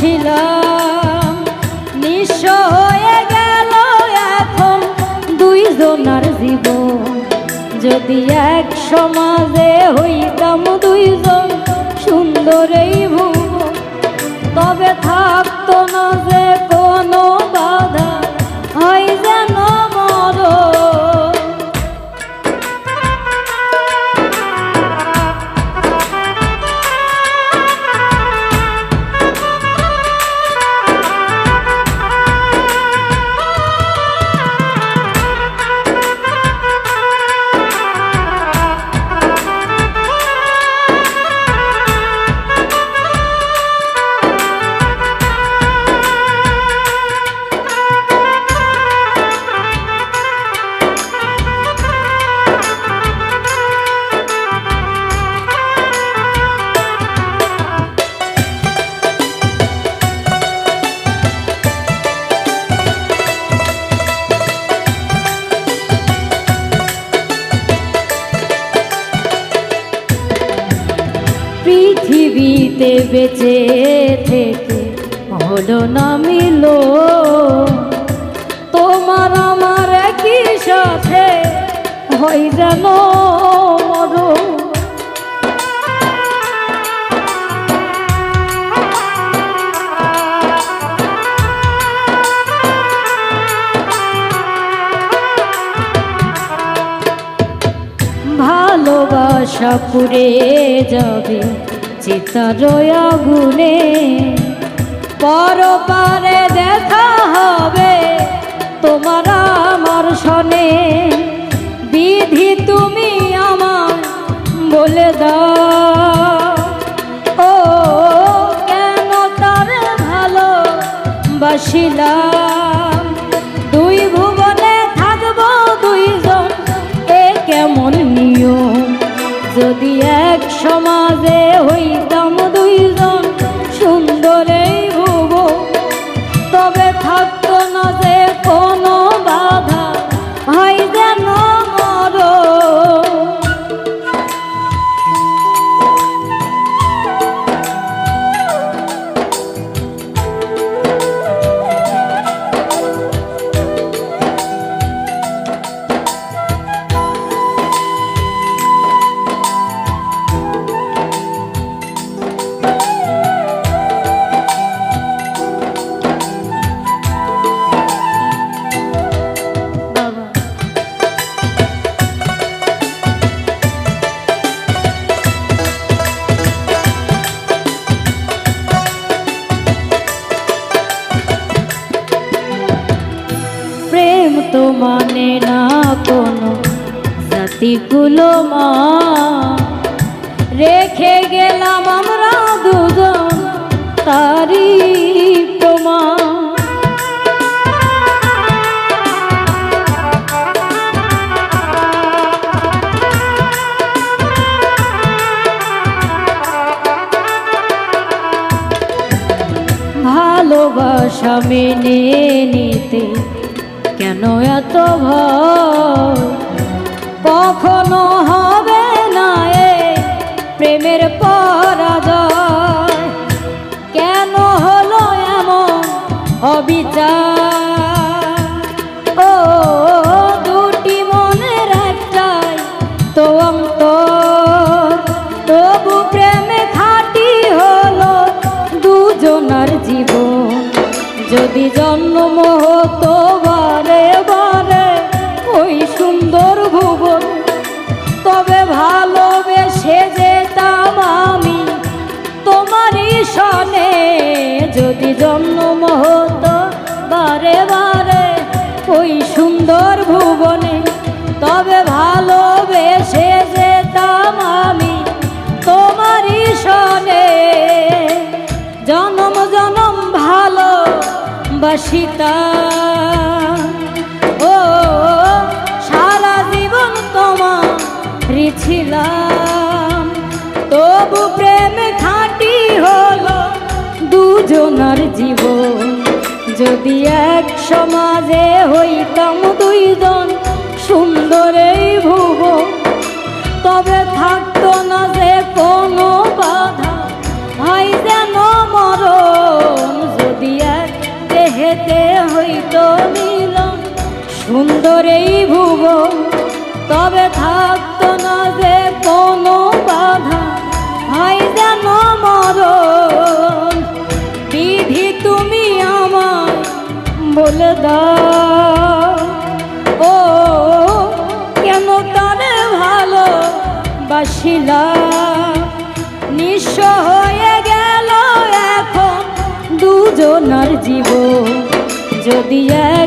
বাসিলাম নিঃস হয়ে গেল এখন দুইজনার জীবন। যদি এক সমাজে হইতাম দুইজন সুন্দর এই ভুবন, তবে থাকতো না যে কোনো বাধা। পৃথিবীতে বেঁচে থেকে হলো না মিলো। তোমার আমার একই সাথে হই যেন ভালোবাসা পুড়ে যাবে চিতার আগুনে পরপারে দেখা হবে। তোমার আমার সনে বিধি তুমি আমার বলে দাও। ও কেন তার ভালো বাসিলাম যদি এক সমাজে হইতাম দুইজন জাতিগুলো মা রেখে গেলাম আমরা দুজন তারি প্রমাণ। ভালোবাসা মেনে নিতে কেন এত ভয়? কখনো সুন্দর ভুবনে, তবে ভালোবেসে যেতাম আমি তোমারই সনে। জনম জনম ভালো বাসিতা ও, সারা জীবন তোমার ছিলাম। যদি এক সমাজে হইতাম দুইজন সুন্দর এই ভুবন তবে থাকতো না যে কোনো বাধা। ভাই যেন মরণ, যদি এক দেহেতে হইতো মিলন সুন্দর এই ভুবন তবে থাকতো না যে কোনো বাধা। ভাই যেন মরণ, বিধি তুমি দাও। ও কেন তারে ভালো বাসিলা নিঃস্ব হয়ে গেল এখন দুজনার জীব যদি এক